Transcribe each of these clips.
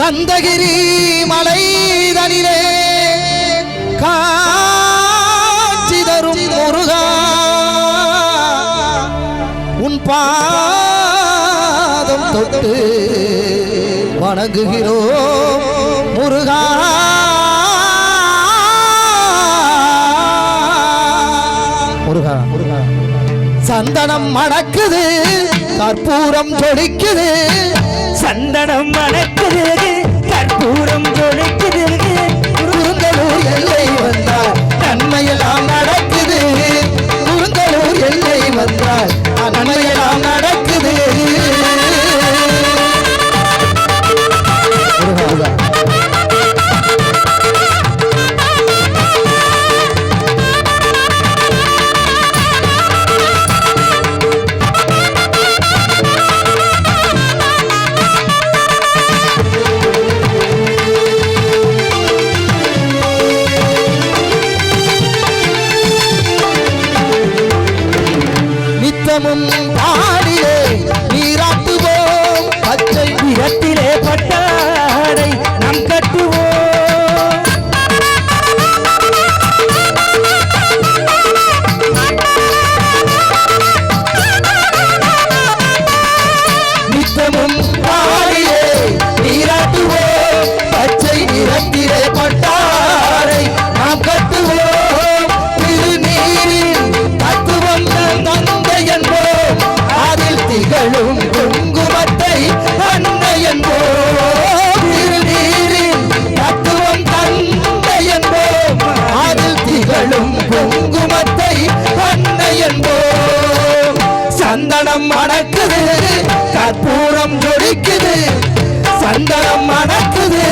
கந்தகிரி மலை தனிலே காட்சி தரும் முருகா. உன் பாதம் தொட்டு வணங்குகிறோ முருகா. முருகா முருகா. சந்தனம் மணக்குது கற்பூரம் ஜொலிக்குது சந்தனம் மணக்குது நித்தமும் பாடியே நீராட்டுவோம். பச்சை நிறத்திலே பட்டாடை நம் கட்டுவோம். நித்தமும் பாடியே அதில் குங்குமத்தை அன்னை என்போம். சந்தனம் மணக்குது கற்பூரம் ஜொலிக்குது. சந்தனம் மணக்குது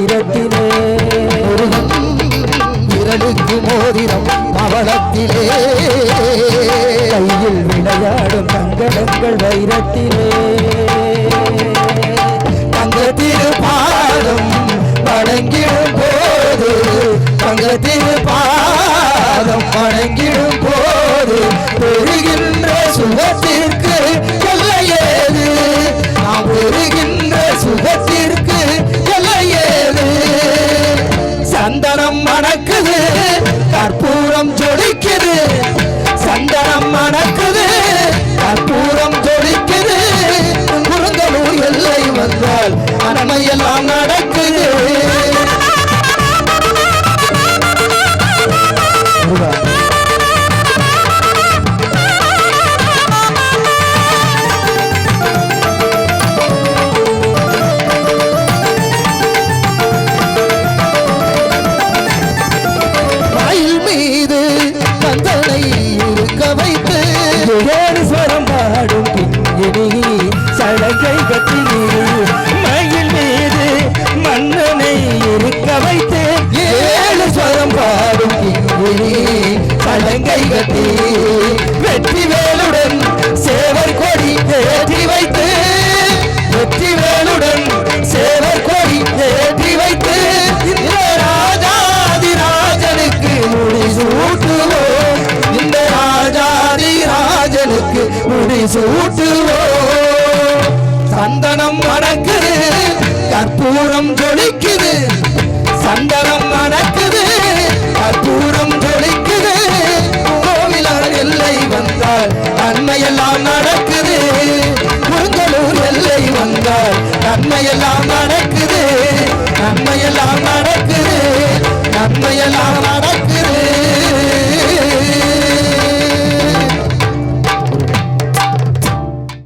வைரத்திலே முருகன் விரலுக்கு மோதிரம் பவளத்திலே கையில் விளையாடும் கங்கணங்கள் வைரத்திலே. தங்க திருப்பாதம் வணங்கிடும் போது தங்க திருப்பாதம் வணங்கிடும் போது பெறுகின்ற சந்தனம் மணக்குது. கற்பூரம் ஜொலிக்குது. சந்தனம் மணக்குது. கற்பூரம் ஜொலிக்குது. முருங்கலூர் எல்லை வந்தால் நன்மையெல்லாம் நடக்கும். வேங்கை கட்டி வெற்றி வேலுடன் சேவர் கொடி ஏற்றி வைத்து வெற்றி வேலுடன் சேவர் கொடி ஏற்றி வைத்து இந்த ராஜாதி ராஜனுக்கு முடி சூட்டுவோம் இந்த ராஜாதி ராஜனுக்கு முடி சூட்டுவோம் சந்தனம் நன்மையெல்லாம்